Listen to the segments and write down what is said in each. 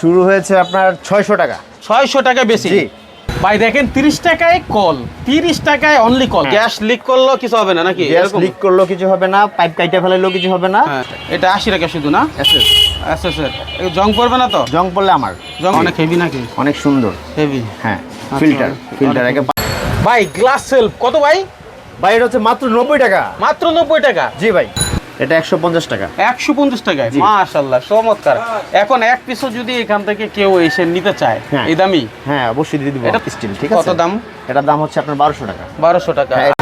শুরু হয়েছে আপনার ছয়শো টাকা। ছয়শো টাকা বেশি। ভাই দেখেন তিরিশ টাকায় কল তিরিশ টাকায় অনলি কল হ্যাঁ। গ্যাস লিক করলেও কিছু হবে না নাকি? গ্যাস লিক করলেও কিছু হবে না পাইপ কাইটা ফেলাইলেও কিছু হবে না। হ্যাঁ এটা আশি টাকা শুধু না? আচ্ছা স্যার জং পড়বে না তো? জং পড়লে আমার। জং অনেক হেভি নাকি? অনেক সুন্দর। হেভি হ্যাঁ আচ্ছা, ফিল্টার ফিল্টার অনেক একে ভাই গ্লাস সেলফ কত ভাই? বাইরে হচ্ছে মাত্র নব্বই টাকা। মাত্র নব্বই টাকা। জি ভাই। এটা একশো পঞ্চাশ টাকা। একশো পঞ্চাশ টাকায়? জি। মাশাল্লাহ চমৎকার। এখন এক পিসও যদি এখান থেকে কেউ এসে নিতে চায় হ্যাঁ। এই দামি? হ্যাঁ অবশ্যই দিয়ে দিব এটা স্টিল ঠিক কত আছে দাম? এটার দাম হচ্ছে আপনার বারোশো টাকা। বারোশো টাকা। হ্যাঁ।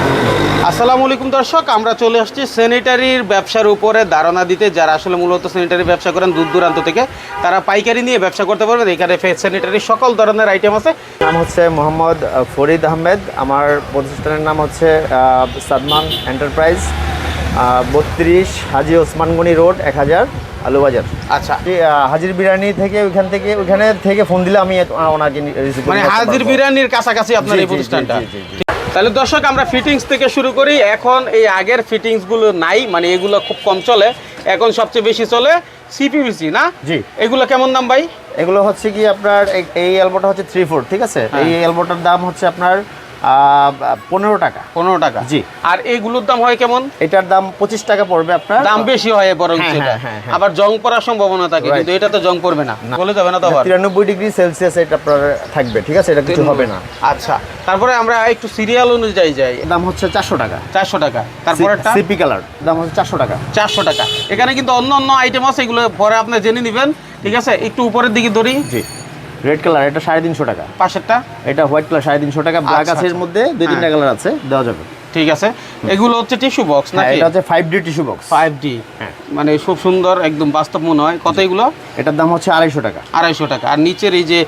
আসসালামু আলাইকুম দর্শক আমরা চলে আসছি স্যানিটারির ব্যবসার উপরে ধারণা দিতে। যারা আসলে মূলত স্যানিটারি ব্যবসা করেন দূর দূরান্ত থেকে তারা পাইকারি নিয়ে ব্যবসা করতে পারবেন। এখানে স্যানিটারি সকল ধরনের আইটেম আছে। নাম হচ্ছে মোহাম্মদ ফরিদ আহমেদ। আমার প্রতিষ্ঠানের নাম হচ্ছে সাদমান এন্টারপ্রাইজ বত্রিশ হাজি ওসমানগনি রোড এক হাজার আলুবাজার। আচ্ছা। হাজির বিরিয়ানি থেকে ওইখান থেকে ওইখানে থেকে ফোন দিলে আমি ওনাকে মানে হাজির বিরিয়ানির কাছাকাছি আপনার এই প্রতিষ্ঠানটা। তাহলে দর্শক আমরা ফিটিংস থেকে শুরু করি। এখন এই আগের ফিটিংসগুলো নাই মানে এগুলো খুব কম চলে। এখন সবচেয়ে বেশি চলে সিপিভিসি না? জি। এগুলো কেমন দাম ভাই? এগুলো হচ্ছে কি আপনার এই- এলবোটা হচ্ছে থ্রি ফোর ঠিক আছে? হ্যাঁ। এই এলবোটার দাম হচ্ছে আপনার পনেরো টাকা। পনেরো টাকা। জি। আর এইগুলোর দাম হয় কেমন? এটার দাম পঁচিশ টাকা পড়বে আপনার। দাম বেশি হয় বরং সেটা হ্যাঁ, হ্যাঁ, হ্যাঁ। আবার জং পড়ার সম্ভাবনা থাকে কিন্তু এটা তো জং পড়বে না। না। বলে যাবে না তো আবার। তিরানব্বই ডিগ্রি সেলসিয়াস এটা আপনার থাকবে ঠিক আছে? এটা কিছু হবে না। আচ্ছা তারপরে আমরা একটু সিরিয়াল অনুযায়ী যাই। দাম হচ্ছে চারশো টাকা। চারশো টাকা। তারপরে সিপি কালার। দাম হচ্ছে চারশো টাকা। চারশো টাকা। এখানে কিন্তু অন্য অন্য আইটেম আছে এগুলো পরে আপনি জেনে নেবেন ঠিক আছে? একটু উপরের দিকে ধরি। জি। রেড কালার এটা সাড়ে তিনশো টাকা। পাশেরটা? এটা হোয়াইট কালার সাড়ে তিনশো টাকা। ব্ল্যাক আচ্ছা, আছে এর আচ্ছা। মধ্যে দুই তিনটা হ্যাঁ। কালার আছে দেওয়া যাবে। ঠিক আছে। এগুলো হচ্ছে টিস্যু বক্স হ্যাঁ নাকি? এটা হচ্ছে five D tissue box. Five D হ্যাঁ। মানে খুব সুন্দর একদম বাস্তব মনে হয়। কত এগুলো? এটার দাম হচ্ছে আড়াইশো টাকা। আড়াইশো টাকা। আর নিচের এই যে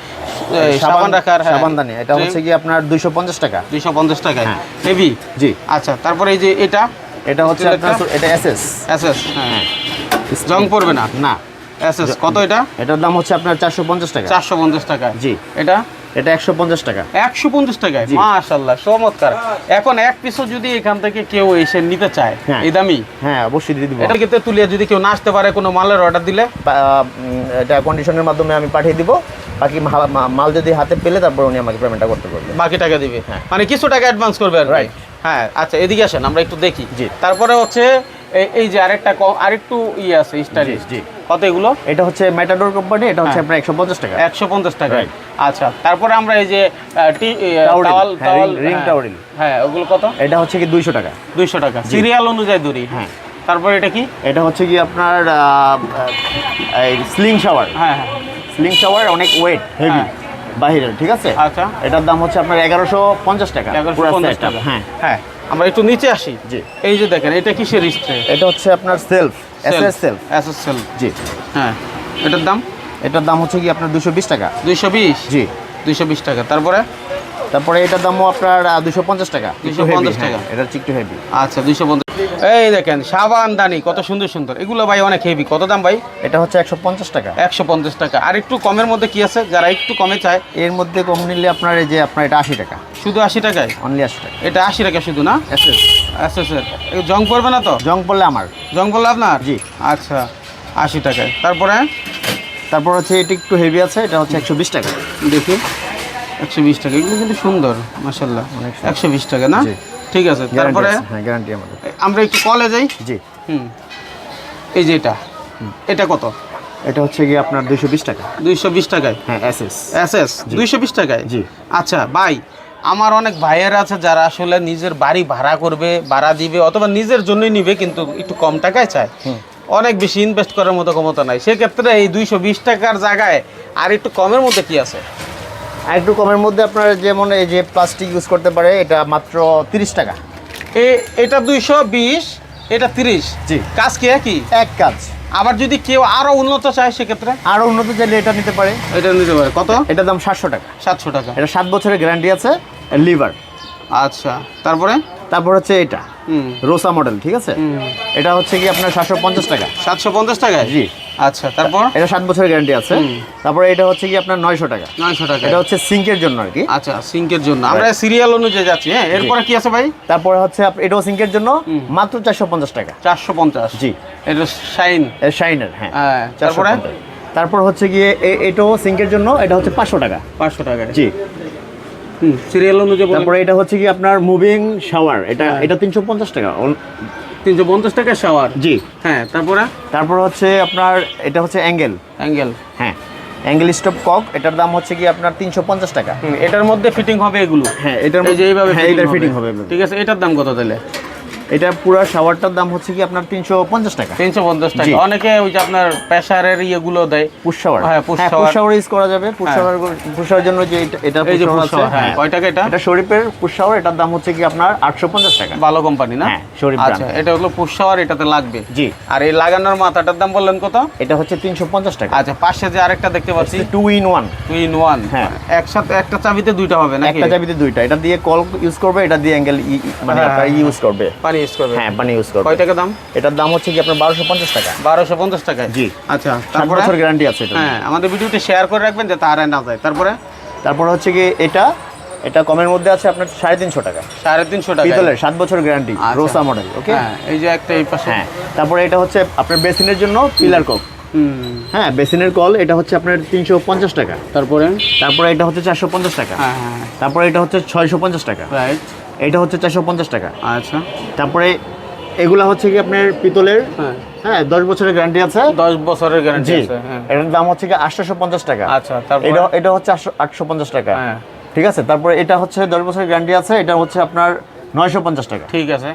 সাবান রাখার সাবানদানি এটা হচ্ছে কি আপনার দুইশো পঞ্চাশ টাকা। দুইশো পঞ্চাশ হ্যাঁ। হেভি জি। আচ্ছা তারপরে এই যে এটা? এটা হচ্ছে এটা আপনার? এটা এসএস এসএস হ্যাঁ। জং পড়বে না? না। এসএস কত এটা? এটার দাম হচ্ছে আপনার চারশো পঞ্চাশ টাকা। চারশো পঞ্চাশ টাকা। জি। এটা? এটা একশো পঞ্চাশ টাকা। একশো পঞ্চাশ টাকায়? মাশাল্লাহ চমৎকার। এখন এক পিসও যদি এখান থেকে কেউ এসে নিতে চায় হ্যাঁ। এই দামি? হ্যাঁ অবশ্যই দিয়ে দিব। এটা তুলিয়ে যদি কেউ না আসতে পারে কোনো মালের অর্ডার দিলে? এটা কন্ডিশনের মাধ্যমে আমি পাঠিয়ে দিব। বাকি মাল যদি হাতে পেলে তারপর উনি আমাকে পেমেন্টটা করতে পারবেন বাকি টাকা দিবে। হ্যাঁ। মানে কিছু টাকা অ্যাডভান্স করবে আর কি। হ্যাঁ আচ্ছা এদিকে আসেন আমরা একটু দেখি। জি। তারপরে হচ্ছে এই- এই যে আরেকটা আরেকটু ইয়ে আছে স্টাইলিশ জি। কত এগুলো? এটা হচ্ছে ম্যাটাডোর কোম্পানি এটা হচ্ছে হ্যাঁ। আপনার একশো পঞ্চাশ টাকা। একশো পঞ্চাশ টাকা। আচ্ছা তারপরে আমরা এই যে টি- হ্যাঁ, towel, ring- ring হ্যাঁ, ওগুলো কত? এটা হচ্ছে কি দুইশো টাকা। দুইশো টাকা। সিরিয়াল অনুযায়ী দূরি হ্যাঁ। তারপরে এটা কি? এটা হচ্ছে কি আপনার স্লিং শাওয়ার হ্যাঁ হ্যাঁ। স্লিং শাওয়ার অনেক ওয়েট হেভি হ্যাঁ। বাহিরের ঠিক আছে? আচ্ছা। এটার দাম হচ্ছে আপনার এগারোশো পঞ্চাশ টাকা এগারোশো পঞ্চাশ টাকা। হ্যাঁ। হ্যাঁ। আমরা একটু নিচে আসি। জি। এই যে দেখেন এটা কিসের স্ট্রে এটা হচ্ছে আপনার সেলফ এসএস সেলফ। এসএসএল জি। হ্যাঁ এটার দাম? এটার দাম হচ্ছে কি আপনার দুশো বিশ টাকা। দুইশো বিশ? জি। দুইশো বিশ টাকা। তারপরে? তারপরে এটার দামও আপনার দুশো পঞ্চাশ টাকা। একটু 250 হ্যাঁ, টাকা। এটা হচ্ছে একটু হেভি আচ্ছা দুইশো পঞ্চাশ। এই দেখেন সাবান দানি কত সুন্দর সুন্দর। এগুলো ভাই অনেক হেভি কত দাম ভাই? এটা হচ্ছে একশো পঞ্চাশ টাকা। একশো পঞ্চাশ টাকা। আর একটু কমের মধ্যে কি আছে? যারা একটু কমে চায়। এর মধ্যে কম নিলে আপনার এই যে আপনার এটা আশি টাকা। শুধু আশি টাকায়? অনলি আশি টাকা এটা আশি টাকা শুধু না? আচ্ছা স্যার জং পড়বে না তো? জং পড়লে আমার। জং পড়লে আপনার? জি। আচ্ছা আশি টাকায়। তারপরে? তারপর হচ্ছে এটা একটু হেভি আছে এটা হচ্ছে একশো বিশ টাকা। দেখি। একশো বিশ টাকা এগুলো কিন্তু সুন্দর মাসাল্লাহ একশো বিশ টাকা না? ঠিক আছে তারপরে? হ্যাঁ গ্যারান্টি আমাদের। আমরা একটু কলে যাই? জি। হুম। এই যে এটা। এটা কত? এটা হচ্ছে কি আপনার দুইশো বিশ টাকা। দুইশো বিশ টাকায়? হ্যাঁ এসএস এস এস এস দুইশো বিশ টাকায়? জি। আচ্ছা ভাই আমার অনেক ভাইয়ের আছে যারা আসলে নিজের বাড়ি ভাড়া করবে ভাড়া দিবে অথবা নিজের জন্যই নিবে কিন্তু একটু কম টাকায় চায়। অনেক বেশি ইনভেস্ট করার মতো ক্ষমতা নাই। সেক্ষেত্রে এই দুইশো বিশ টাকার জায়গায় আর একটু কমের মধ্যে কি আছে? আর একটু কমের মধ্যে আপনার যেমন এই যে প্লাস্টিক ইউজ করতে পারে এটা মাত্র তিরিশ টাকা। এ এটা দুইশো বিশ এটা তিরিশ। জি। কাজ কি একই? এক কাজ। আবার যদি কেউ আরও উন্নত চায় সেক্ষেত্রে? আরও উন্নত চাইলে এটা নিতে পারে। এটা নিতে পারে। কত? এটার দাম সাতশো টাকা। সাতশো টাকা। এটা সাত বছরের গ্যারান্টি আছে লিভার। আচ্ছা তারপরে? তারপর হচ্ছে এটা। রোসা মডেল ঠিক আছে? এটা হচ্ছে কি আপনার সাতশো পঞ্চাশ টাকা। সাতশো পঞ্চাশ টাকা জি। আচ্ছা তারপর? এটা সাত বছরের গ্যারান্টি আছে। তারপরে এটা হচ্ছে কি আপনার নয়শো টাকা। নয়শো টাকা। এটা হচ্ছে সিঙ্কের জন্য আর কি। আচ্ছা সিঙ্কের জন্য। আমরা সিরিয়াল অনুযায়ী যাচ্ছি হ্যাঁ? এরপরে কি আছে ভাই? তারপরে হচ্ছে এটাও সিঙ্কের জন্য মাত্র চারশো পঞ্চাশ টাকা। চারশো পঞ্চাশ। জি। এটা শাইন। শাইনের হ্যাঁ। হ্যাঁ, 450 তারপরে? তারপর হচ্ছে গিয়ে এটাও সিঙ্কের জন্য এটা হচ্ছে পাঁচশো টাকা। পাঁচশো টাকা। জি। সিরিয়াল অনুযায়ী তারপরে এটা হচ্ছে কি আপনার মুভিং শাওয়ার। এটা এটা তিনশো পঞ্চাশ টাকা। তিনশো পঞ্চাশ টাকা শাওয়ার জি। হ্যাঁ তারপরে? তারপর হচ্ছে আপনার এটা হচ্ছে অ্যাঙ্গেল অ্যাঙ্গেল হ্যাঁ অ্যাঙ্গেল স্টপ কক এটার দাম হচ্ছে কি আপনার তিনশো পঞ্চাশ টাকা। এটার মধ্যে ফিটিং হবে এগুলো। হ্যাঁ এটার মধ্যে এইভাবে হ্যাঁ এটার ফিটিং ফিটিং হবে ঠিক আছে এটার দাম কত তাহলে? এটা পুরো শাওয়ারটার দাম হচ্ছে কি আপনার তিনশো পঞ্চাশ টাকা। তিনশো পঞ্চাশ টাকা। অনেকে ওই যে আপনার প্রেশারের ইয়েগুলো দেয়। Push shower. হ্যাঁ, push হ্যাঁ পুশ শাওয়ার। ইউজ করা যাবে। পুশ হ্যাঁ। শাওয়ার পুশ শাওয়ার জন্য যে এটা- push shower, আছে, হ্যাঁ। কয় টাকা এটা? এটা শরীফের পুশ শাওয়ার এটার দাম হচ্ছে কি আপনার আটশো পঞ্চাশ টাকা। ভালো কোম্পানি না? হ্যাঁ, শরীফ আচ্ছা এটা হলো পুশ শাওয়ার এটাতে লাগবে। জি। আর এই লাগানোর মাথাটার দাম বললেন কত? এটা হচ্ছে তিনশো পঞ্চাশ টাকা। আচ্ছা পাশে যে আরেকটা দেখতে পাচ্ছি। Two in one two in one হ্যাঁ। একসাথে একটা চাবিতে দুইটা হবে নাকি? একটা চাবিতে দুইটা। এটা দিয়ে কল ইউজ করবে এটা দিয়ে অ্যাঙ্গেল মানে হ্যাঁ, হ্যাঁ, ইউজ করবে। পানি ইউজ করবে? হ্যাঁ পানি ইউজ করবে। কয় টাকা দাম? এটার দাম হচ্ছে কি আপনার বারোশো পঞ্চাশ টাকা। বারোশো পঞ্চাশ টাকায়? জি। আচ্ছা তারপরে? বছর গ্যারান্টি আছে এটা হ্যাঁ আমাদের ভিডিওটা শেয়ার করে রাখবেন যাতে আর না যায়। তারপরে? তারপর হচ্ছে কি এটা এটা কমের মধ্যে আছে আপনার সাড়ে তিনশো টাকা। সাড়ে তিনশো টাকা পিতলের সাত বছর গ্যারান্টি। রোসা মডেল ওকে এই যে একটা এই পাশে। হ্যাঁ তারপরে এটা হচ্ছে আপনার বেসিনের জন্য পিলার কক হ্যাঁ বেসিনের কল এটা হচ্ছে আপনার তিনশো পঞ্চাশ টাকা। তারপরে? তারপরে এটা হচ্ছে চারশো পঞ্চাশ টাকা। হ্যাঁ হ্যাঁ। তারপরে এটা হচ্ছে ছয়শো পঞ্চাশ টাকা। রাইট এটা হচ্ছে চারশো পঞ্চাশ টাকা। আচ্ছা। তারপরে এগুলা হচ্ছে কি আপনার পিতলের? হ্যাঁ। হ্যাঁ দশ বছরের গ্যারান্টি আছে। দশ বছরের গ্যারান্টি আছে হ্যাঁ। এটার দাম হচ্ছে কি আটশোশো পঞ্চাশ টাকা। আচ্ছা এটা এটা হচ্ছে আটশো পঞ্চাশ টাকা। হ্যাঁ। ঠিক আছে? তারপরে এটা হচ্ছে দশ বছরের গ্যারান্টি আছে এটা হচ্ছে আপনার নয়শো পঞ্চাশ টাকা। ঠিক আছে।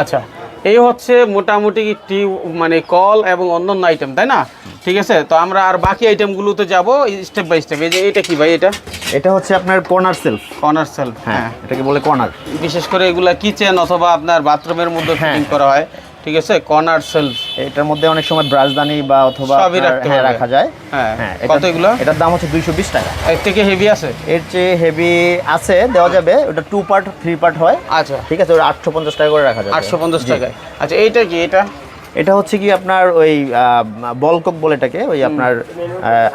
আচ্ছা এই হচ্ছে মোটামুটি টিউব মানে কল এবং অন্যান্য আইটেম তাই না? ঠিক আছে? তো আমরা আর বাকি আইটেমগুলোতে যাব স্টেপ বাই স্টেপ এই যে এটা কি ভাই এটা? এটা হচ্ছে আপনার কর্নার সেলফ কর্নার সেলফ হ্যাঁ হ্যাঁ। এটাকে বলে কর্নার বিশেষ করে এগুলা কিচেন অথবা আপনার বাথরুমের মধ্যে হ্যাঁ। ফিটিং করা হয়। ঠিক আছে? কর্নার সেলফ এটার মধ্যে অনেক সময় ব্রাশদানি বা অথবা সবই রাখতে হ্যাঁ রাখা যায়। হ্যাঁ। হ্যাঁ কত এগুলো? এটার দাম হচ্ছে দুইশো বিশ টাকা। এর থেকে হেভি আছে? এর চেয়ে হেভি আছে দেওয়া যাবে। ওটা টু পার্ট থ্রি পার্ট হয়। আচ্ছা। ঠিক আছে ওটা আটশো পঞ্চাশ টাকা করে রাখা যাবে। আটশো পঞ্চাশ টাকায়। আচ্ছা এইটা কি? এটা? এটা হচ্ছে কি আপনার ওই বলকক বলে এটাকে ওই আপনার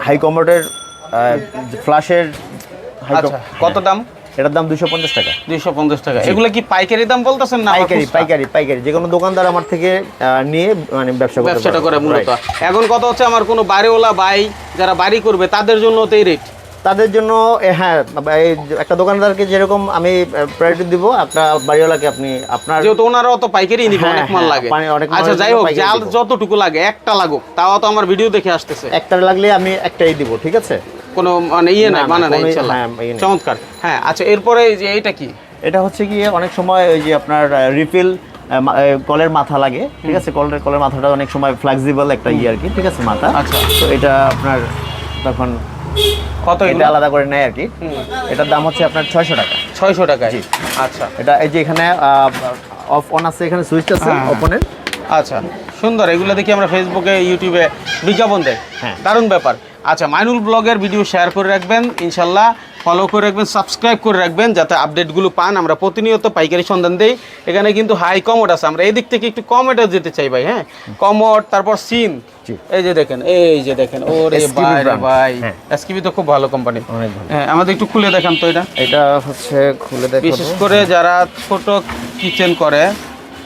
হাই কমোডের ফ্লাশের আচ্ছা কত দাম? এটার দাম দুশো পঞ্চাশ টাকা। দুইশো পঞ্চাশ টাকা। এগুলো কি পাইকারি দাম বলতেছেন না পাইকারি পাইকারি পাইকারি। যে কোনো দোকানদার আমার থেকে নিয়ে মানে ব্যবসা ব্যবসাটা করে মূলত। এখন কথা হচ্ছে আমার কোনো বাড়িওয়ালা ভাই যারা বাড়ি করবে তাদের জন্য তো এই রেট তাদের জন্য হ্যাঁ এই একটা দোকানদারকে যেরকম আমি প্রায়োরিটি দিব একটা বাড়িওয়ালাকে আপনি আপনার যেহেতু ওনারাও তো পাইকারি নিবে হ্যাঁ, অনেক মাল হ্যাঁ, লাগে। মাল আচ্ছা যাই হোক। যতটুকু লাগে একটা লাগুক তাও তো আমার ভিডিও দেখে আসতেছে। একটা লাগলে আমি একটাই দিব ঠিক আছে? কোনো মানে ইয়ে নাই মানে নাই চমৎকার। হ্যাঁ আচ্ছা এরপরে যে এটা কি? এটা হচ্ছে গিয়ে অনেক সময় ওই যে আপনার রিফিল কলের মাথা লাগে ঠিক আছে? কলের কলের মাথাটা অনেক সময় ফ্লেক্সিবল একটা ইয়ে আর কি ঠিক আছে মাথা? আচ্ছা। তো এটা আপনার তখন কত এটা আলাদা করে নেয় আর কি। এটার দাম হচ্ছে আপনার ছয়শো টাকা। ছয়শো টাকা জি। আচ্ছা। এটা এই যে এখানে অফ অন আছে এখানে সুইচ আছে হ্যাঁ। ওপেনের। আচ্ছা সুন্দর। এগুলো দেখি আমরা ফেসবুকে ইউটিউবে বিজ্ঞাপন দেয়। হ্যাঁ। দারুণ ব্যাপার। আচ্ছা মাইনুল ব্লগের ভিডিও শেয়ার করে রাখবেন ইনশাল্লাহ ফলো করে রাখবেন সাবস্ক্রাইব করে রাখবেন যাতে আপডেটগুলো পান। আমরা প্রতিনিয়ত পাইকারি সন্ধান দিই। এখানে কিন্তু হাই কমোড আছে। আমরা এই দিক থেকে একটু কমোডে যেতে চাই ভাই হ্যাঁ? কমোড তারপর সিন এই যে দেখেন এই যে দেখেন ওরে ভাই রে। ভাই। হ্যাঁ। এসকিবি তো খুব ভালো কোম্পানি হ্যাঁ আমাদের একটু খুলে দেখান তো এটা। এটা হচ্ছে খুলে দেখো বিশেষ করে যারা ছোট কিচেন করে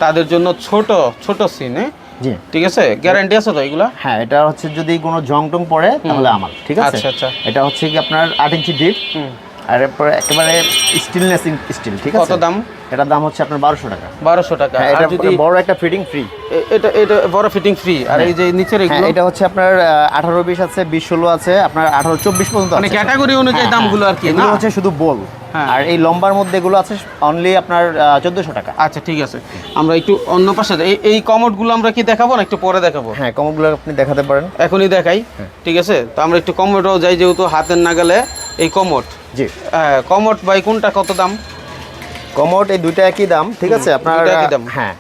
তাদের জন্য ছোট ছোট সিন জি। ঠিক আছে? গ্যারান্টি আছে তো এগুলা? হ্যাঁ এটা হচ্ছে যদি কোনো জং টং পড়ে তাহলে আমার ঠিক আছে? আচ্ছা, আচ্ছা। এটা হচ্ছে কি আপনার আট ইঞ্চি ডিপ হুম। আর এরপরে একেবারে স্টিলনেস স্টিল ঠিক আছে? কত দাম? এটার দাম হচ্ছে আপনার বারোশো টাকা। বারোশো টাকা। হ্যাঁ এটা যদি বড় একটা ফিটিং ফ্রি এটা এটা বড় ফিটিং ফ্রি আর এই যে নিচের হ্যাঁ এটা হচ্ছে আপনার আঠারো বিশ আছে বিশ ষোলো আছে আপনার আঠারো চব্বিশ পর্যন্ত মানে ক্যাটাগরি অনুযায়ী হ্যাঁ, দামগুলো হ্যাঁ, আর কি এগুলো হচ্ছে শুধু বল। হ্যাঁ। আর এই লম্বার মধ্যে এগুলো আছে অনলি আপনার চোদ্দশো টাকা। আচ্ছা ঠিক আছে। আমরা একটু অন্য পাশে। এই এই কমোডগুলো আমরা কি দেখাবো না একটু পরে দেখাবো? হ্যাঁ কমগুলো আপনি দেখাতে পারেন। এখনই দেখাই ঠিক আছে? তো আমরা একটু কমোডও যাই যেহেতু হাতের নাগালে। এই কমোড? জি। কমোড বাই কোনটা কত দাম? কমোড এই দুইটা একই দাম ঠিক আছে? আপনার একই দাম। হ্যাঁ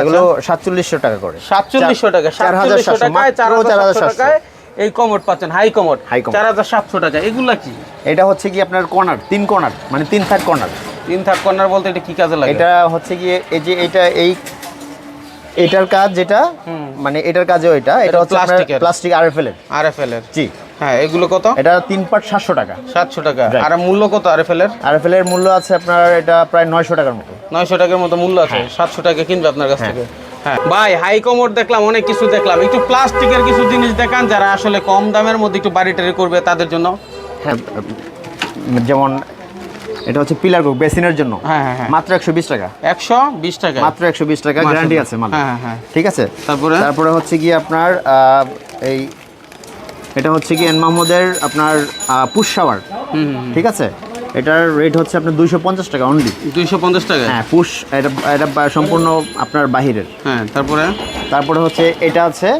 এগুলো সাতচল্লিশশো টাকা করে। সাতচল্লিশশো টাকা সাতচল্লিশশো টাকায় চার হাজার 4,700 টাকায় এই কমোড পাচ্ছেন হাই High commode। চার হাজার সাতশো টাকা এগুলা কি? এটা হচ্ছে কি আপনার কর্নার তিন কর্নার মানে তিন থার্ড কর্নার। তিন থার্ড কর্নার বলতে এটা কি কাজে লাগে? এটা হচ্ছে গিয়ে এই যে এটা এই এটার কাজ যেটা। মানে এটার কাজও এটা এটা হচ্ছে plastic-এর। প্লাস্টিক আরএফএল এর। আর এফ এল এর। জি। হ্যাঁ এগুলো কত? এটা তিন পার্ট সাতশো টাকা। সাতশো টাকা। আর মূল্য কত আর এফ এল এর? আরএফএল এর মূল্য আছে আপনার এটা প্রায় নয়শো টাকার মতো। নয়শো টাকার মতো মূল্য আছে। সাতশো টাকা কিনবে আপনার কাছ হ্যাঁ। থেকে। হ্যাঁ। ভাই হাই কমোড দেখলাম অনেক কিছু দেখলাম। একটু প্লাস্টিকের কিছু জিনিস দেখান যারা আসলে কম দামের মধ্যে একটু বাড়ি টাড়ি করবে তাদের জন্য। হ্যাঁ যেমন এটা হচ্ছে পিলার বুক বেসিনের জন্য। হ্যাঁ হ্যাঁ হ্যাঁ। মাত্র একশো বিশ টাকা। একশো বিশ টাকা। মাত্র একশো বিশ টাকা গ্যারান্টি আছে মানে ঠিক আছে? তারপরে? তারপরে হচ্ছে কি আপনার এই এটা হচ্ছে কি এন মাহমুদের আপনার পুশ শাওয়ার। ঠিক আছে? এটার রেট হচ্ছে আপনার দুইশো পঞ্চাশ টাকা অনলি দুইশো পঞ্চাশ টাকা? হ্যাঁ পুশ এটা এটা সম্পূর্ণ আপনার বাহিরের। হ্যাঁ তারপরে? তারপরে হচ্ছে এটা আছে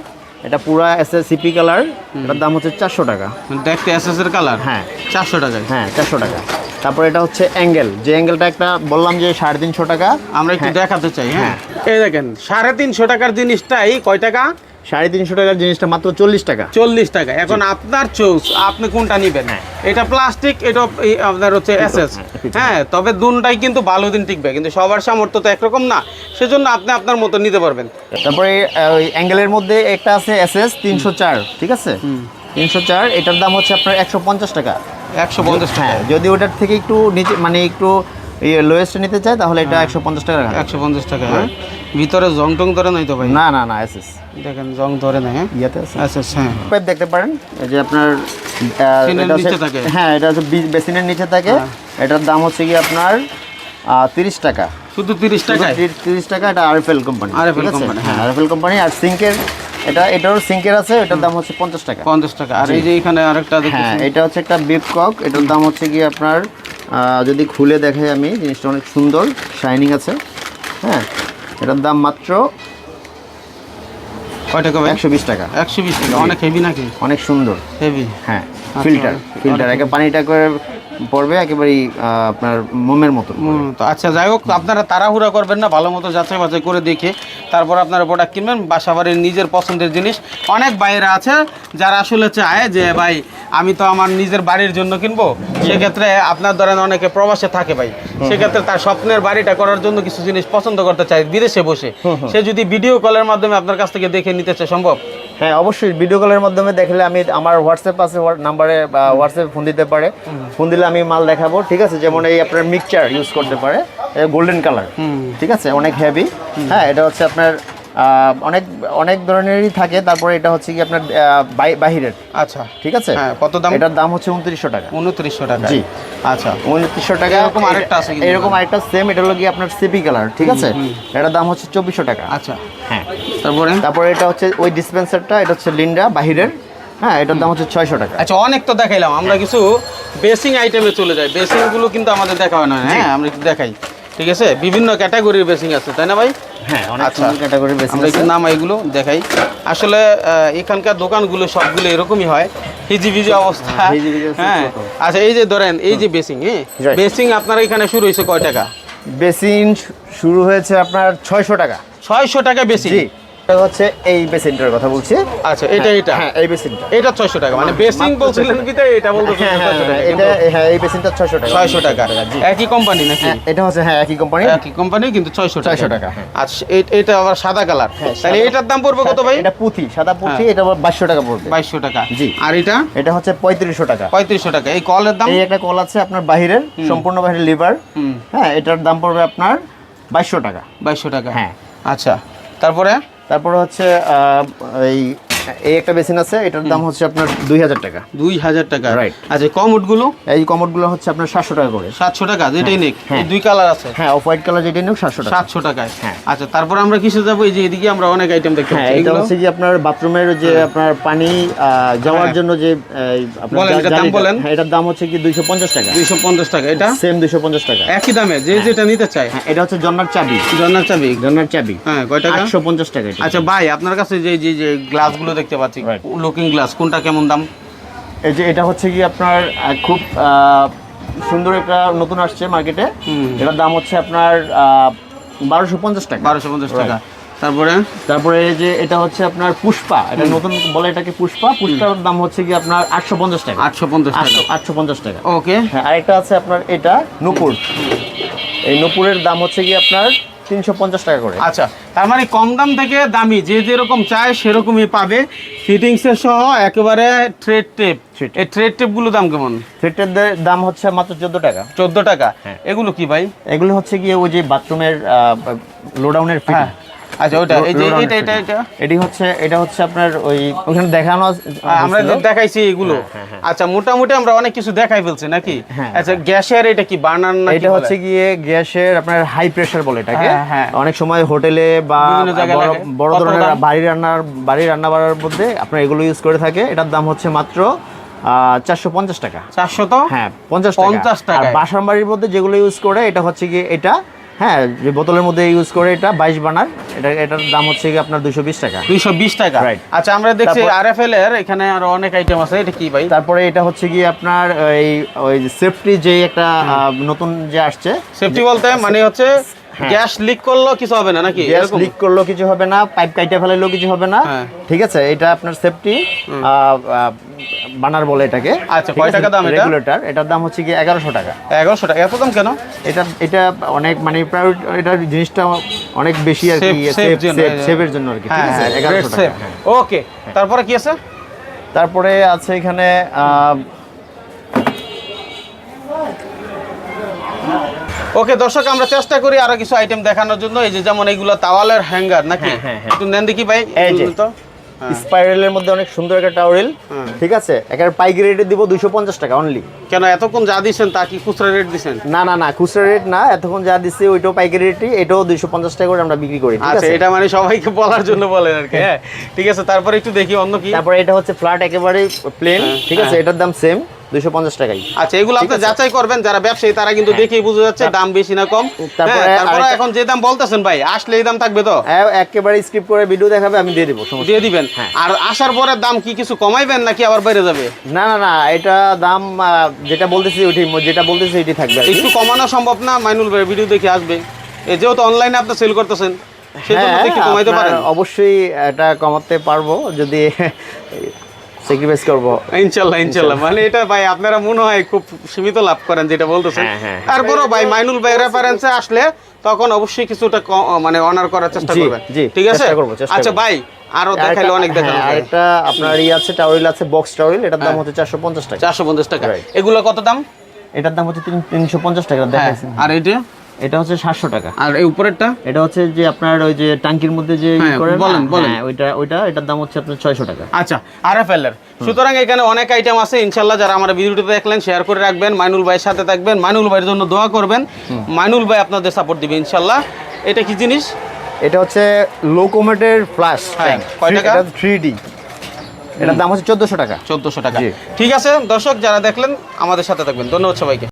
এটা পুরা এসে সিপি কালার এটার দাম হচ্ছে চারশো টাকা। দেখতে এসএস এর কালার হ্যাঁ। চারশো টাকা হ্যাঁ চারশো টাকা। তারপরে এটা হচ্ছে অ্যাঙ্গেল। যে অ্যাঙ্গেলটা একটা বললাম যে সাড়ে তিনশো টাকা আমরা একটু হ্যাঁ। দেখাতে চাই হ্যাঁ? এই দেখেন সাড়ে তিনশো টাকার জিনিসটাই কয় টাকা? সাড়ে তিনশো টাকার জিনিসটা মাত্র চল্লিশ টাকা। চল্লিশ টাকা। এখন আপনার চোস আপনি কোনটা নিবেন? এটা প্লাস্টিক এটা আপনার হচ্ছে এসএস হ্যাঁ, হ্যাঁ তবে দুনটাই কিন্তু ভালো দিন টিকবে কিন্তু সবার সামর্থ্য তো একরকম না। সেজন্য আপনি আপনার মতো নিতে পারবেন। তারপরে ওই অ্যাঙ্গেলের মধ্যে একটা আছে এস এস তিনশো চার ঠিক আছে? তিনশো চার এটার দাম হচ্ছে আপনার একশো পঞ্চাশ টাকা। একশো পঞ্চাশ টাকা। হ্যাঁ যদি ওটার থেকে একটু নিচে মানে একটু লোয়েস্ট নিতে চায় তাহলে এটা একশো পঞ্চাশ টাকা একশো পঞ্চাশ টাকা হ্যাঁ। ভিতরে জং টং ধরে নাই তো ভাই? না না না এস এস দেখেন জং ধরে নাই হ্যাঁ? ইয়াতে আছে। আচ্ছা হ্যাঁ। পাইপ দেখতে পারেন এই যে আপনার নিচে থাকে? হ্যাঁ এটা হচ্ছে বেসিনের নিচে থাকে। হ্যাঁ। এটার দাম হচ্ছে কি আপনার তিরিশ টাকা। শুধু তিরিশ টাকা তিরিশ টাকা এটা আরএফএল কোম্পানি RFL কোম্পানি হ্যাঁ। হ্যাঁ। আরএফএল কোম্পানি আর সিঙ্কের এটা এটারও সিঙ্কের আছে এটার দাম হচ্ছে পঞ্চাশ টাকা। পঞ্চাশ টাকা। আর এই যে এখানে আরেকটা হ্যাঁ এটা হচ্ছে একটা বিপ কক এটার দাম হচ্ছে কি আপনার যদি খুলে দেখাই আমি জিনিসটা অনেক সুন্দর শাইনিং আছে। হ্যাঁ এটার দাম মাত্র কয় টাকা একশো বিশ টাকা। একশো বিশ টাকা। অনেক হেভি নাকি? অনেক সুন্দর। হেভি হ্যাঁ ফিল্টার ফিল্টার একে পানিটা করে পড়বে একেবারেই আপনার মোমের মতো। আচ্ছা যাই হোক আপনারা তাড়াহুড়া করবেন না ভালো মতো যাচাই বাছাই করে দেখে তারপর আপনারা প্রোডাক্ট কিনবেন বাসাবাড়ির নিজের পছন্দের জিনিস। অনেক বাইরে আছে যারা আসলে চায় যে ভাই আমি তো আমার নিজের বাড়ির জন্য কিনবো। সেক্ষেত্রে আপনার ধরেন অনেকে প্রবাসে থাকে ভাই। সেক্ষেত্রে তার স্বপ্নের বাড়িটা করার জন্য কিছু জিনিস পছন্দ করতে চায় বিদেশে বসে। সে যদি ভিডিও কলের মাধ্যমে আপনার কাছ থেকে দেখে নিতে চায় সম্ভব? হ্যাঁ অবশ্যই ভিডিও কলের মাধ্যমে দেখলে আমি আমার হোয়াটসঅ্যাপ আছে নাম্বারে হোয়াটসঅ্যাপ ফোন দিতে পারে। ফোন দিলে আমি মাল দেখাবো ঠিক আছে? যেমন এই আপনার মিক্সচার ইউজ করতে পারে। গোল্ডেন কালার ঠিক আছে? অনেক হেভি হ্যাঁ এটা হচ্ছে আপনার অনেক অনেক ধরনেরই থাকে। তারপরে এটা হচ্ছে কি আপনার বাহিরের। আচ্ছা। ঠিক আছে? হ্যাঁ, কত দাম? এটার দাম হচ্ছে উনত্রিশশো টাকা। উনত্রিশশো টাকা। জি। আচ্ছা। উনত্রিশশো টাকা এরকম আরেকটা আছে এরকম আরেকটা সেম এটা হলো কি আপনার সিপি কালার ঠিক আছে? এটার দাম হচ্ছে চব্বিশশো টাকা। আচ্ছা। হ্যাঁ। তারপরে? তারপরে এটা হচ্ছে ওই ডিসপেন্সারটা এটা হচ্ছে লিন্ডা বাহিরের। হ্যাঁ এটার দাম হচ্ছে ছয়শো টাকা। আচ্ছা অনেক তো দেখাইলাম। আমরা কিছু বেসিং আইটেমে চলে যাই। বেসিংগুলো কিন্তু আমাদের দেখা হয় না। হ্যাঁ আমরা একটু দেখাই। ঠিক আছে? বিভিন্ন ক্যাটাগরির বেসিং আছে তাই না ভাই? হ্যাঁ আচ্ছা। আমরা নাম এগুলো দেখাই। আসলে এখানকার দোকানগুলো সবগুলো এরকমই হয়। হিজিবিজি অবস্থা। হ্যাঁ, অবস্থা হ্যাঁ। আচ্ছা এই যে ধরেন এই যে বেসিং হ্যাঁ বেসিং আপনার এখানে শুরু হয়েছে কয় টাকা? বেসিন শুরু হয়েছে আপনার ছয়শো টাকা। ছয়শো টাকা বেসিং এটা হচ্ছে এই বেসিনটার কথা বলছি। আচ্ছা এটা এটা? হ্যাঁ এই বেসিনটা। এটা ছয়শো টাকা মানে বেসিং বলছিলেন 600 বিতে এটা বলতে হ্যাঁ হ্যাঁ হ্যাঁ, এটা হ্যাঁ এই বেসিনটা ছয়শো টাকা। ছয়শো টাকা। একই কোম্পানি নাকি? হ্যাঁ, এটা হচ্ছে হ্যাঁ একই কোম্পানি একই কোম্পানি কিন্তু টাকা। 600 টাকা, হ্যাঁ। আচ্ছা এটা আবার সাদা কালার। হ্যাঁ, তাহলে এটার দাম পড়বে কত ভাই? এটা পুঁথি সাদা পুঁথি এটা বাইশশো টাকা পড়বে। বাইশশো টাকা। জি। আর এটা? এটা হচ্ছে পঁয়ত্রিশশো টাকা। পঁয়ত্রিশশো টাকা। এই কলের দাম? এই একটা কল আছে আপনার বাহিরের সম্পূর্ণ বাহিরের লিভার হ্যাঁ এটার দাম পড়বে আপনার বাইশশো টাকা। বাইশশো টাকা। হ্যাঁ। আচ্ছা তারপরে? তারপরে হচ্ছে এই এই একটা বেসিন আছে এটার দাম হচ্ছে আপনার দুই হাজার টাকা। দুই হাজার টাকা। Right. আচ্ছা কম উটগুলো? এই কমোডগুলো হচ্ছে আপনার সাতশো টাকা করে। সাতশো টাকা যেটাই নেক। হ্যাঁ। দুই কালার আছে? হ্যাঁ অফ হোয়াইট কালার যেটা নিও সাতশো টাকা। সাতশো টাকায়। হ্যাঁ। আচ্ছা তারপর আমরা কিসে যাব? এই যে এদিকে আমরা অনেক আইটেম দেখতে হ্যাঁ এটা হচ্ছে যে আপনার বাথরুমের যে আপনার পানি যাওয়ার হ্যাঁ। জন্য যে আপনার দাম বলেন। হ্যাঁ, এটার দাম হচ্ছে কি দুইশো পঞ্চাশ টাকা। দুইশো পঞ্চাশ টাকা এটা? সেম দুইশো পঞ্চাশ টাকা। একই দামে যে যেটা নিতে চায়। হ্যাঁ এটা হচ্ছে জন্নার চাবি। জন্নার চাবি? জন্নার চাবি। হ্যাঁ কয় টাকা? আটশো পঞ্চাশ টাকা আচ্ছা ভাই আপনার কাছে যে যে যে গ্লাসগুলো দেখতে পাচ্ছি। লুকিং গ্লাস কোনটা কেমন দাম? এই যে এটা হচ্ছে কি আপনার খুব সুন্দর একটা নতুন আসছে মার্কেটে। এটার দাম হচ্ছে আপনার বারোশো পঞ্চাশ টাকা। বারোশো পঞ্চাশ টাকা। তারপরে? তারপরে এই যে এটা হচ্ছে আপনার পুষ্পা। এটা নতুন বলে এটাকে পুষ্পা। পুষ্পার দাম হচ্ছে কি আপনার আটশো পঞ্চাশ টাকা। আটশো পঞ্চাশ টাকা। আটশো আটশো পঞ্চাশ টাকা। ওকে হ্যাঁ আরেকটা আছে আপনার এটা নুপুর। এই নুপুরের দাম হচ্ছে কি আপনার তিনশো পঞ্চাশ টাকা করে। আচ্ছা তার মানে কম দাম থেকে দামি যে যেরকম চায় সেরকমই পাবে। ফিটিংসের সহ একেবারে থ্রেড টেপ এই থ্রেড টেপগুলো দাম কেমন? থ্রেটের দাম হচ্ছে মাত্র চোদ্দ টাকা। চোদ্দ টাকা। হ্যাঁ। এগুলো কি ভাই? এগুলো হচ্ছে গিয়ে ওই যে বাথরুমের লোডাউনের হ্যাঁ। আচ্ছা ওটা এই যে এটা এটা এটা? এটি হচ্ছে এটা হচ্ছে আপনার ওই ওখানে দেখানো আমরা দেখাইছি এগুলো। আচ্ছা মোটামুটি আমরা অনেক কিছু দেখাই ফেলছি নাকি? হ্যাঁ। আচ্ছা গ্যাসের এটা কি বার্নার না এটা হচ্ছে গিয়ে গ্যাসের আপনার হাই প্রেসার বলে এটাকে। হ্যাঁ, হ্যাঁ। অনেক সময় হোটেলে বা বড়- ধরনের? বাড়ি রান্নার বাড়ি রান্না বাড়ার মধ্যে আপনার এগুলো ইউজ করে থাকে। এটার দাম হচ্ছে মাত্র চারশো পঞ্চাশ টাকা। চারশো তো? হ্যাঁ পঞ্চাশ 50 টাকা। বাসার বাড়ির মধ্যে যেগুলো ইউজ করে এটা হচ্ছে গিয়ে এটা হ্যাঁ যে বোতলের মধ্যে ইউজ করে এটা বাইশ বানার। এটা এটার দাম হচ্ছে কি আপনার দুশো বিশ টাকা। দুইশো বিশ টাকা? Right. আচ্ছা আমরা দেখছি আর এফ এল এর এখানে আরও অনেক আইটেম আছে। এটা কি ভাই? তারপরে এটা হচ্ছে কি আপনার ওই ওই সেফটি যে একটা নতুন যে আসছে সেফটি বলতে মানে হচ্ছে হ্যাঁ। গ্যাস লিক করল কিছু হবে না নাকি? গ্যাস লিক করলেও কিছু হবে না পাইপ কাইটা ফেলাইলেও কিছু হবে না। হ্যাঁ। ঠিক আছে? এটা আপনার সেফটি বানার বলে এটাকে আচ্ছা, কয় টাকা দাম এটা? রেগুলেটর এটার দাম হচ্ছে কি এগারোশো টাকা এগারোশো টাকা এত দাম কেন এটা এটা অনেক মানে প্রায় এটার জিনিসটা অনেক বেশি আর কি জন্য, হ্যাঁ। সেভের জন্য আর কি ঠিক আছে এগারোশো টাকা হ্যাঁ। ওকে তারপরে কি আছে তারপরে আছে এখানে ওকে দর্শক আমরা চেষ্টা করি আরও কিছু আইটেম দেখানোর জন্য এই যে যেমন এইগুলো তাওয়ালের হ্যাঙ্গার নাকি হ্যাঁ, হ্যাঁ, হ্যাঁ। একটু নেন দেখি ভাই এই যে। তো হ্যাঁ। স্পাইরালের মধ্যে অনেক সুন্দর একটা টাওয়েল ঠিক আছে? একটা পাইকারি রেটে দিব দুইশো পঞ্চাশ টাকা অনলি কেন এতক্ষণ যা দিচ্ছেন তা কি খুচরা রেট দিচ্ছেন না না না খুচরা রেট না এতক্ষণ যা দিচ্ছি ওইটাও পাইকারি রেটই এটাও দুইশো পঞ্চাশ টাকা করে আমরা বিক্রি করি ঠিক আচ্ছা আছে? এটা মানে সবাইকে বলার জন্য বলেন আর কি হ্যাঁ। ঠিক আছে তারপরে একটু দেখি অন্য কি। তারপরে এটা হচ্ছে ফ্ল্যাট একেবারে প্লেন হ্যাঁ, ঠিক আছে? হ্যাঁ। এটার দাম সেম দুইশো পঞ্চাশ টাকাই। আচ্ছা এগুলো আপনি যাচাই করবেন যারা ব্যবসায়ী তারা কিন্তু দেখেই বুঝে যাচ্ছে দাম বেশি না কম। তারপরে হ্যাঁ, এখন যে দাম বলতেছেন ভাই আসলে এই দাম থাকবে তো? হ্যাঁ, একেবারে স্কিপ করে ভিডিও দেখাবে আমি দিয়ে দিব দিয়ে দিবেন? হ্যাঁ। আর আসার পরে দাম কি কিছু কমাইবেন নাকি আবার বেড়ে যাবে? না না না এটা দাম যেটা বলতেছি ওইটি যেটা বলতেছি ওইটি থাকবে একটু কমানো সম্ভব না? মাইনুল ভাই ভিডিও দেখে আসবে। এই যেহেতু অনলাইনে আপনি সেল করতেছেন হ্যাঁ অবশ্যই এটা কমাতে পারব যদি স্যাক্রিফাইস করব। ইনশাল্লাহ ইনশাল্লাহ। মানে এটা ভাই আপনারা মনে হয় খুব সীমিত লাভ করেন যেটা বলতেছেন। হ্যাঁ, হ্যাঁ। তারপরও ভাই মাইনুল ভাই রেফারেন্সে আসলে তখন অবশ্যই কিছুটা মানে অনার করার চেষ্টা করবেন। ঠিক আছে? আচ্ছা ভাই আরও দেখাইলে অনেক দেখানো হ্যাঁ, আপনার ইয়ে আছে টাওয়েল আছে বক্স টাওয়েল এটার দাম হচ্ছে চারশো পঞ্চাশ টাকা। চারশো পঞ্চাশ টাকা। Right. এগুলো কত দাম? এটার দাম হচ্ছে তিন- তিনশো পঞ্চাশ টাকা দেখাইছে। আর এটা এটা হচ্ছে সাতশো টাকা। আর এই উপরেরটা? এটা হচ্ছে যে আপনার ওই যে টাঙ্কির মধ্যে যে হ্যাঁ, বলেন, বলেন। ওইটা ওইটা এটার দাম হচ্ছে আপনার ছয়শো টাকা। আচ্ছা আর এফ এর সুতরাং এখানে অনেক আইটেম আছে ইনশাল্লাহ যারা আমার ভিডিওটি দেখলেন শেয়ার করে রাখবেন মাইনুল ভাইয়ের সাথে থাকবেন মাইনুল ভাইয়ের জন্য দোয়া করবেন। মাইনুল ভাই আপনাদের সাপোর্ট দিবে ইনশাল্লাহ। এটা কি জিনিস? এটা হচ্ছে লোকোমেটের ফ্ল্যাশ হ্যাঁ, কয় টাকা? থ্রি ডি এটার দাম হচ্ছে চোদ্দোশো টাকা। চোদ্দশো টাকা। জি। ঠিক আছে দর্শক যারা দেখলেন আমাদের সাথে থাকবেন। ধন্যবাদ সবাইকে।